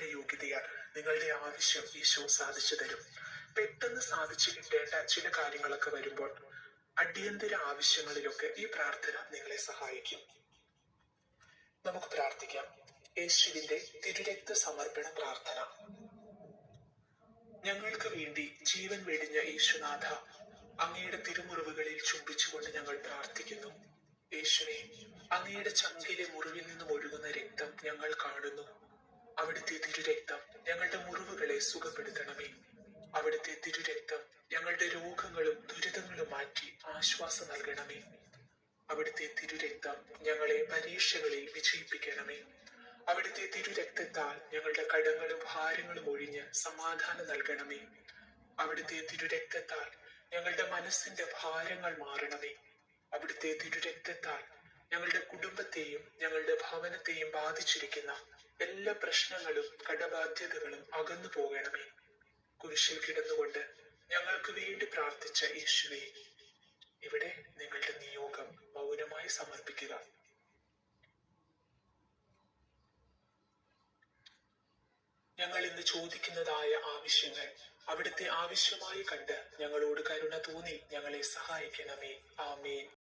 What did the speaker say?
ദൈവത്തിന്റെ യോഗ്യതയാൽ നിങ്ങളുടെ ആവശ്യം ഈശോ സാധിച്ചു തരും. പെട്ടെന്ന് സാധിച്ചു കിട്ടേണ്ട ചില കാര്യങ്ങളൊക്കെ വരുമ്പോൾ അടിയന്തര ആവശ്യങ്ങളിലൊക്കെ ഈ പ്രാർത്ഥന നിങ്ങളെ സഹായിക്കും. നമുക്ക് പ്രാർത്ഥിക്കാം. യേശുവിന്റെ തിരുരക്ത സമർപ്പണ പ്രാർത്ഥന. ഞങ്ങൾക്ക് വേണ്ടി ജീവൻ വെടിഞ്ഞ യേശുനാഥ അങ്ങയുടെ തിരുമുറിവുകളിൽ ചുംബിച്ചുകൊണ്ട് ഞങ്ങൾ പ്രാർത്ഥിക്കുന്നു. യേശുവെ അങ്ങയുടെ ചങ്കിലെ മുറിവിൽ നിന്നും ഒഴുകുന്ന രക്തം ഞങ്ങൾ കാണുന്നു. അവിടുത്തെ തിരുരക്തം ഞങ്ങളുടെ മുറിവുകളെ സുഖപ്പെടുത്തണമേ. അവിടുത്തെ തിരുരക്തം ഞങ്ങളുടെ രോഗങ്ങളും ദുരിതങ്ങളും മാറ്റി ആശ്വാസം നൽകണമേ. അവിടുത്തെ തിരുരക്തം ഞങ്ങളെ പരീക്ഷകളിൽ വിജയിപ്പിക്കണമേ. അവിടുത്തെ തിരുരക്തത്താൽ ഞങ്ങളുടെ കടങ്ങളും ഭാരങ്ങളും ഒഴിഞ്ഞ് സമാധാനം നൽകണമേ. അവിടുത്തെ തിരുരക്തത്താൽ ഞങ്ങളുടെ മനസ്സിന്റെ ഭാരങ്ങൾ മാറണമേ. അവിടുത്തെ തിരുരക്തത്താൽ ഭവനത്തെയും ബാധിച്ചിരിക്കുന്ന എല്ലാ പ്രശ്നങ്ങളും കടബാധ്യതകളും അകന്നു പോകണമേ. കുരിശിൽ കിടന്നുകൊണ്ട് ഞങ്ങൾക്ക് വേണ്ടി പ്രാർത്ഥിച്ച യേശുവെ ഇവിടെ നിങ്ങളുടെ നിയോഗം മൗനമായി സമർപ്പിക്കുക. ഞങ്ങൾ ഇന്ന് ചോദിക്കുന്നതായ ആവശ്യങ്ങൾ അവിടുത്തെ ആവശ്യമായി കണ്ട് ഞങ്ങളോട് കരുണ തോന്നി ഞങ്ങളെ സഹായിക്കണമേ. ആമേൻ.